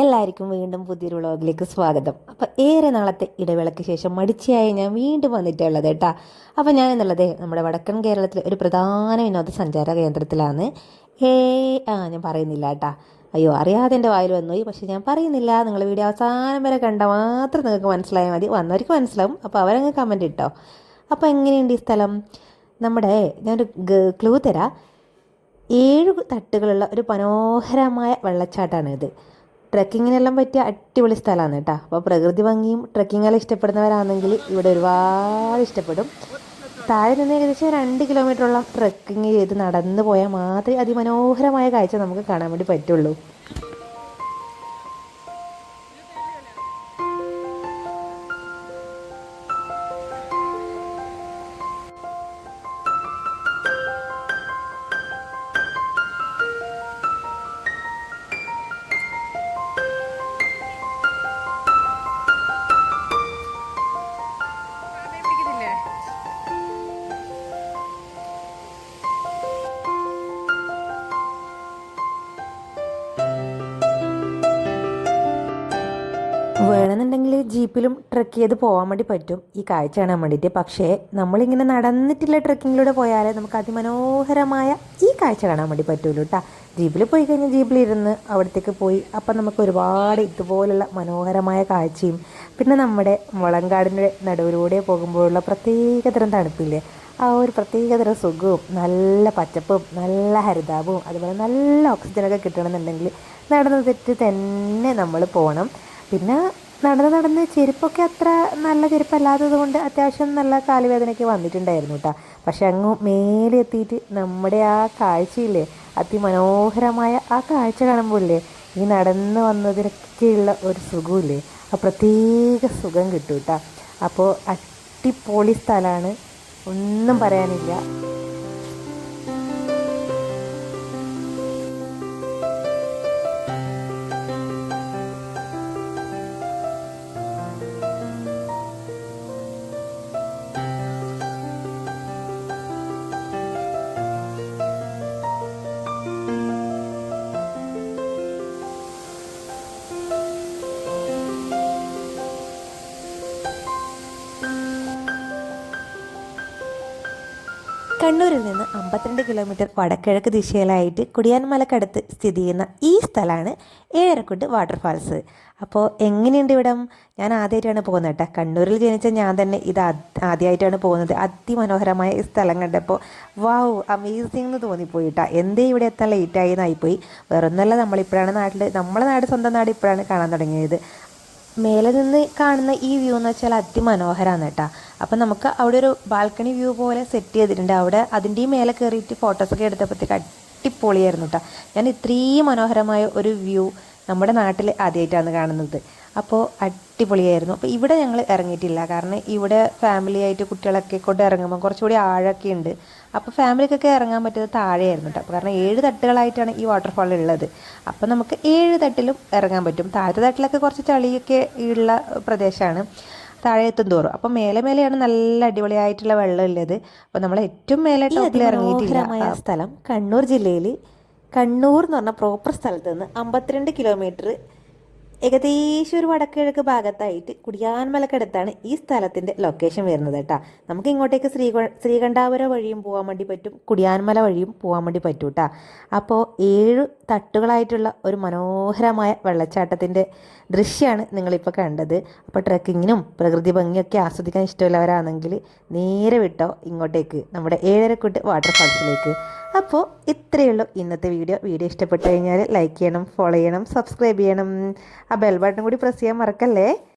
എല്ലാവർക്കും വീണ്ടും പുതിയൊരു വ്ളോഗിലേക്ക് സ്വാഗതം. അപ്പോൾ ഏറെ നാളത്തെ ഇടവേളയ്ക്ക് ശേഷം മടിച്ചയായി ഞാൻ വീണ്ടും വന്നിട്ടുള്ളത് കേട്ടാ. അപ്പോൾ ഞാൻ എന്നുള്ളത് നമ്മുടെ വടക്കൻ കേരളത്തിലെ ഒരു പ്രധാന വിനോദസഞ്ചാര കേന്ദ്രത്തിലാണ്. ഏ ആ ഞാൻ പറയുന്നില്ല കേട്ടാ. അയ്യോ അറിയാതെ എന്റെ വായിൽ വന്നുപോയി പക്ഷേ ഞാൻ പറയുന്നില്ല. നിങ്ങൾ വീഡിയോ അവസാനം വരെ കണ്ട മാത്രം നിങ്ങൾക്ക് മനസ്സിലായാൽ മതി. വന്നവർക്ക് മനസ്സിലാവും. അപ്പോൾ അവരങ്ങ് കമന്റ് ഇട്ടോ. അപ്പോൾ എങ്ങനെയുണ്ട് ഈ സ്ഥലം? നമ്മുടെ ഞാനൊരു ക്ലൂ തരാം. ഏഴ് തട്ടുകളുള്ള ഒരു മനോഹരമായ വെള്ളച്ചാട്ടമാണ് ഇത് ട്രക്കിങ്ങിനെല്ലാം പറ്റിയ അടിപൊളി സ്ഥലമാണ് കേട്ടോ. അപ്പോൾ പ്രകൃതി ഭംഗിയും ട്രക്കിങ്ങെല്ലാം ഇഷ്ടപ്പെടുന്നവരാണെങ്കിൽ ഇവിടെ ഒരുപാട് ഇഷ്ടപ്പെടും. താഴെ നിന്ന് ഏകദേശം രണ്ട് കിലോമീറ്ററോളം ട്രക്കിങ് ചെയ്ത് നടന്നു പോയാൽ മാത്രമേ അതിമനോഹരമായ കാഴ്ച നമുക്ക് കാണാൻ വേണ്ടി പറ്റുള്ളൂ. വേണമെന്നുണ്ടെങ്കിൽ ജീപ്പിലും ട്രക്ക് ചെയ്ത് പോകാൻ വേണ്ടി പറ്റും. ഈ കാഴ്ച കാണാൻ വേണ്ടിയിട്ട്. പക്ഷേ നമ്മളിങ്ങനെ നടന്നിട്ടില്ല ട്രക്കിങ്ങിലൂടെ പോയാൽ നമുക്ക് അതിമനോഹരമായ ഈ കാഴ്ച കാണാൻ വേണ്ടി പറ്റുമല്ലോ കേട്ടോ ജീപ്പിൽ പോയി കഴിഞ്ഞാൽ ജീപ്പിലിരുന്ന് അവിടത്തേക്ക് പോയി അപ്പം നമുക്ക് ഒരുപാട് ഇതുപോലുള്ള മനോഹരമായ കാഴ്ചയും പിന്നെ നമ്മുടെ മുളങ്കാടിന്റെ നടുവിലൂടെ പോകുമ്പോഴുള്ള പ്രത്യേകതരം തണുപ്പില്ലേ? ആ ഒരു പ്രത്യേകതരം സുഖവും നല്ല പച്ചപ്പും നല്ല ഹരിതാപവും അതുപോലെ നല്ല ഓക്സിജനൊക്കെ കിട്ടണമെന്നുണ്ടെങ്കിൽ നടന്നു തെറ്റ് തന്നെ നമ്മൾ പോകണം. പിന്നെ നടന്ന് നടന്ന് ചെരുപ്പൊക്കെ അത്ര നല്ല ചെരുപ്പല്ലാത്തത് കൊണ്ട് അത്യാവശ്യം നല്ല കാലുവേദനയൊക്കെ വന്നിട്ടുണ്ടായിരുന്നു കേട്ടോ പക്ഷെ അങ്ങ് മേലെ എത്തിയിട്ട് നമ്മുടെ ആ കാഴ്ചയില്ലേ അതിമനോഹരമായ ആ കാഴ്ച കാണുമ്പോഴില്ലേ ഈ നടന്ന് വന്നതിനൊക്കെയുള്ള ഒരു സുഖമില്ലേ? ആ പ്രത്യേക സുഖം കിട്ടും കേട്ടോ അപ്പോൾ അടിപൊളി സ്ഥലമാണ്. ഒന്നും പറയാനില്ല. കണ്ണൂരിൽ നിന്ന് അമ്പത്തിരണ്ട് കിലോമീറ്റർ വടക്കിഴക്ക് ദിശയിലായിട്ട് കുടിയാൻമലക്കടുത്ത് സ്ഥിതി ചെയ്യുന്ന ഈ സ്ഥലമാണ് ഏഴരക്കുണ്ട് വാട്ടർഫാൾസ് അപ്പോൾ എങ്ങനെയുണ്ട് ഇവിടം? ഞാൻ ആദ്യമായിട്ടാണ് പോകുന്നത് കേട്ടോ. കണ്ണൂരിൽ ജനിച്ച ഞാൻ തന്നെ ഇത് ആദ്യമായിട്ടാണ് പോകുന്നത്. അതിമനോഹരമായ ഈ സ്ഥലം കണ്ടപ്പോൾ വാവ് അമേസിംഗ് എന്ന് തോന്നിപ്പോയി കേട്ടോ. എന്തേ ഇവിടെ എത്താൻ ലേറ്റായി എന്നായിപ്പോയി. വേറൊന്നല്ല നമ്മളിപ്പോഴാണ് നാട്ടിൽ നമ്മളെ നാട് സ്വന്തം നാട് ഇപ്പോഴാണ് കാണാൻ തുടങ്ങിയത്. മേലെ നിന്ന് കാണുന്ന ഈ വ്യൂ എന്ന് വെച്ചാൽ അതിമനോഹരമാണ് കേട്ടോ. അപ്പം നമുക്ക് അവിടെ ഒരു ബാൽക്കണി വ്യൂ പോലെ സെറ്റ് ചെയ്തിട്ടുണ്ട്. അവിടെ അതിന്റെയും മേലെ കയറിയിട്ട് ഫോട്ടോസൊക്കെ എടുത്തപ്പോഴത്തേക്ക് അടിപൊളിയായിരുന്നു കേട്ടോ. ഞാൻ ഇത്രയും മനോഹരമായ ഒരു വ്യൂ നമ്മുടെ നാട്ടിൽ ആദ്യമായിട്ടാണ് കാണുന്നത്. അപ്പോൾ അടിപൊളിയായിരുന്നു. അപ്പോൾ ഇവിടെ ഞങ്ങൾ ഇറങ്ങിയിട്ടില്ല. കാരണം ഇവിടെ ഫാമിലിയായിട്ട് കുട്ടികളൊക്കെ കൊണ്ട് ഇറങ്ങുമ്പോൾ കുറച്ചുകൂടി ആഴമൊക്കെ ഉണ്ട്. അപ്പോൾ ഫാമിലിക്കൊക്കെ ഇറങ്ങാൻ പറ്റിയത് താഴെയായിരുന്നു കേട്ടോ അപ്പോൾ കാരണം ഏഴ് തട്ടുകളായിട്ടാണ് ഈ വാട്ടർഫാൾ ഉള്ളത്. അപ്പോൾ നമുക്ക് ഏഴ് തട്ടിലും ഇറങ്ങാൻ പറ്റും. താഴത്തെ തട്ടിലൊക്കെ കുറച്ച് ചളിയൊക്കെ ഉള്ള പ്രദേശമാണ് താഴെ എത്തും തോറും. അപ്പം മേലെ മേലെയാണ് നല്ല അടിപൊളിയായിട്ടുള്ള വെള്ളം ഉള്ളത്. അപ്പോൾ നമ്മൾ ഏറ്റവും മേലെ ടോപ്പിൽ ഇറങ്ങിയിട്ടില്ല. സ്ഥലം കണ്ണൂർ ജില്ലയിൽ കണ്ണൂർ എന്ന് പറഞ്ഞ പ്രോപ്പർ സ്ഥലത്ത് നിന്ന് അമ്പത്തിരണ്ട് കിലോമീറ്റർ ഏകദേശം ഒരു വടക്കിഴക്ക് ഭാഗത്തായിട്ട് കുടിയാൻമലക്കടുത്താണ് ഈ സ്ഥലത്തിന്റെ ലൊക്കേഷൻ വരുന്നത് കേട്ടോ. നമുക്ക് ഇങ്ങോട്ടേക്ക് ശ്രീ ശ്രീകണ്ഠാപുരം വഴിയും പോകാൻ വേണ്ടി പറ്റും കുടിയാൻമല വഴിയും പോകാൻ വേണ്ടി പറ്റും കേട്ടോ. അപ്പോൾ ഏഴ് തട്ടുകളായിട്ടുള്ള ഒരു മനോഹരമായ വെള്ളച്ചാട്ടത്തിന്റെ ദൃശ്യമാണ് നിങ്ങളിപ്പോൾ കണ്ടത്. അപ്പോൾ ട്രക്കിങ്ങിനും പ്രകൃതി ഭംഗിയൊക്കെ ആസ്വദിക്കാൻ ഇഷ്ടമുള്ളവരാണെങ്കിൽ നേരെ വിട്ടോ ഇങ്ങോട്ടേക്ക് നമ്മുടെ ഏഴരക്കുട്ട് വാട്ടർഫാൾസിലേക്ക് അപ്പോൾ ഇത്രയേ ഉള്ളൂ. ഇന്നത്തെ വീഡിയോ. വീഡിയോ ഇഷ്ടപ്പെട്ടു കഴിഞ്ഞാൽ ലൈക്ക് ചെയ്യണം ഫോളോ ചെയ്യണം സബ്സ്ക്രൈബ് ചെയ്യണം. ആ ബെൽ ബട്ടൺ കൂടി പ്രസ് ചെയ്യാൻ മറക്കല്ലേ?